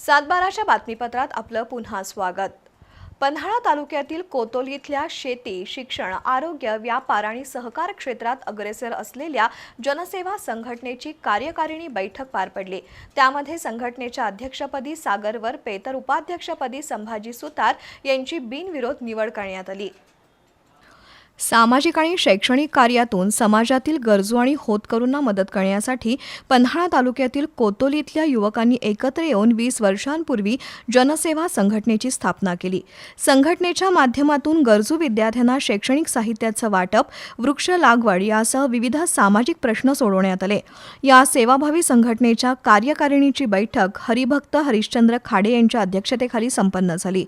सातबाराच्या बातमीपत्रात आपलं पुन्हा स्वागत. पन्हाळा तालुक्यातील कोतोल इथल्या शेती शिक्षण आरोग्य व्यापार आणि सहकार क्षेत्रात अग्रेसर असलेल्या जनसेवा संघटनेची कार्यकारिणी बैठक पार पडली. त्यामध्ये संघटनेच्या अध्यक्षपदी सागर वरपे तर उपाध्यक्षपदी संभाजी सुतार यांची बिनविरोध निवड करण्यात आली. सामाजिक आणि शैक्षणिक कार्यातून समाजातील गरजू आणि होतकरूंना मदत करण्यासाठी पन्हाळा तालुक्यातील कोतोली इथल्या युवकांनी एकत्र येऊन वीस वर्षांपूर्वी जनसेवा संघटनेची स्थापना केली. संघटनेच्या माध्यमातून गरजू विद्यार्थ्यांना शैक्षणिक साहित्याचं वाटप वृक्ष लागवड यासह विविध सामाजिक प्रश्न सोडवण्यात आले. या सेवाभावी संघटनेच्या कार्यकारिणीची बैठक हरिभक्त हरिश्चंद्र खाडे यांच्या अध्यक्षतेखाली संपन्न झाली.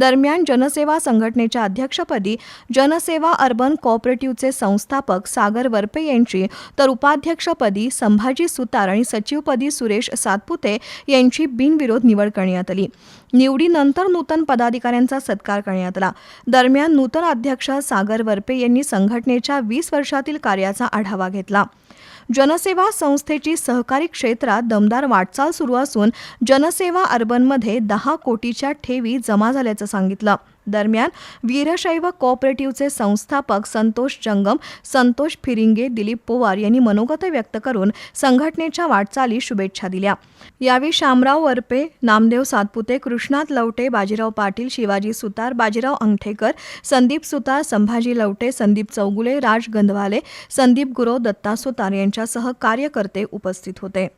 दरम्यान जनसेवा संघटनेच्या अध्यक्षपदी जनसेवा अर्बन कॉपरेटिव्हचे संस्थापक सागर वरपे यांची तर उपाध्यक्षपदी संभाजी सुतार आणि सचिवपदी सुरेश सातपुते यांची बिनविरोध निवड करण्यात आली. निवडीनंतर नूतन पदाधिकाऱ्यांचा सत्कार करण्यात आला. दरम्यान नूतन अध्यक्ष सागर वरपे यांनी संघटनेच्या वीस वर्षातील कार्याचा आढावा घेतला. जनसेवा संस्थेची सहकारी क्षेत्रात दमदार वाटचाल सुरू असून जनसेवा अर्बनमध्ये दहा कोटीच्या ठेवी जमा झाल्याचं सांगितलं. दरम्यान वीरशैव कोऑपरेटिव्हचे संस्थापक संतोष जंगम संतोष फिरिंगे दिलीप पोवार यांनी मनोगत व्यक्त करून संघटनेच्या वाटचाली शुभेच्छा दिल्या. यावेळी शामराव वरपे नामदेव सातपुते कृष्णात लवटे बाजीराव पाटील शिवाजी सुतार बाजीराव अंगठेकर संदीप सुतार संभाजी लवटे संदीप चौगुले राज गंधवाले संदीप गुरव दत्ता सुतार यांच्यासह कार्यकर्ते उपस्थित होते.